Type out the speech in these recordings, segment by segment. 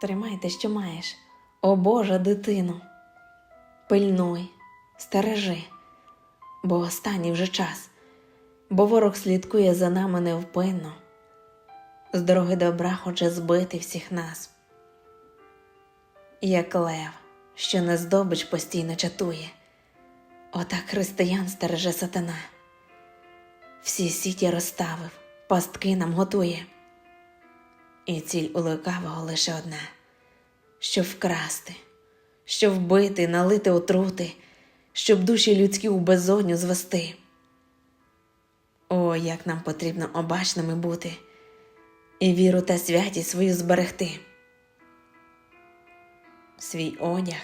Тримай те, що маєш, о Божа дитино. Пильнуй, стережи, бо останній вже час, бо ворог слідкує за нами невпинно, з дороги добра хоче збити всіх нас. Як лев, що на здобич постійно чатує, отак християн стереже сатана. Всі сіті розставив, пастки нам готує. І ціль у лукавого лише одна щоб вкрасти, щоб вбити, налити отрути, щоб душі людські у безодню звести. О, як нам потрібно обачними бути і віру та святість свою зберегти. Свій одяг,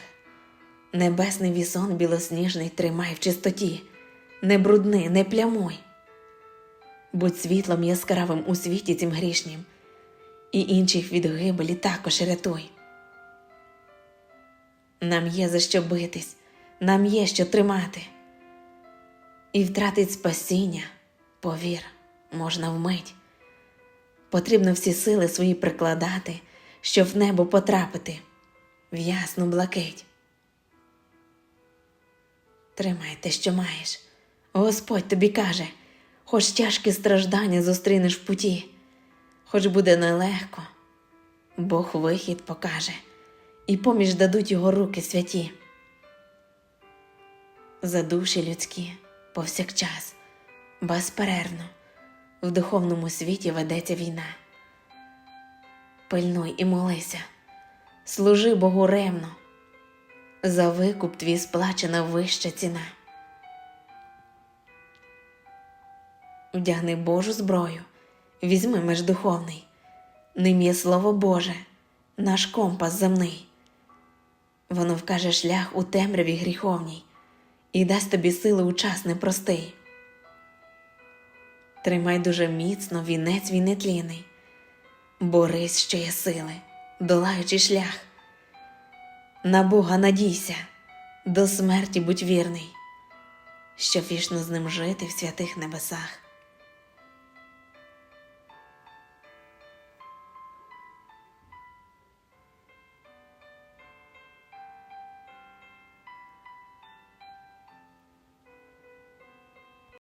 небесний вісон білосніжний тримай в чистоті, не брудни, не плямуй. Будь світлом яскравим у світі цим грішнім, і інших від гибелі також рятуй. Нам є за що битись, нам є що тримати. І втратить спасіння, повір, можна вмить. Потрібно всі сили свої прикладати, щоб в небо потрапити, в ясну блакить. Тримай те, що маєш. Господь тобі каже, хоч тяжкі страждання зустрінеш в путі, хоч буде нелегко, Бог вихід покаже, і поміж дадуть його руки святі. За душі людські повсякчас, безперервно, в духовному світі ведеться війна. Пильнуй і молися, служи Богу ревно, за викуп твій сплачена вища ціна. Вдягни Божу зброю, візьми меж духовний, ним є Слово Боже, наш компас земний. Воно вкаже шлях у темряві гріховній і дасть тобі сили у час непростий. Тримай дуже міцно вінець свій нетлінний, борись, що є сили, долаючи шлях. На Бога надійся, до смерті будь вірний, щоб вічно з ним жити в святих небесах.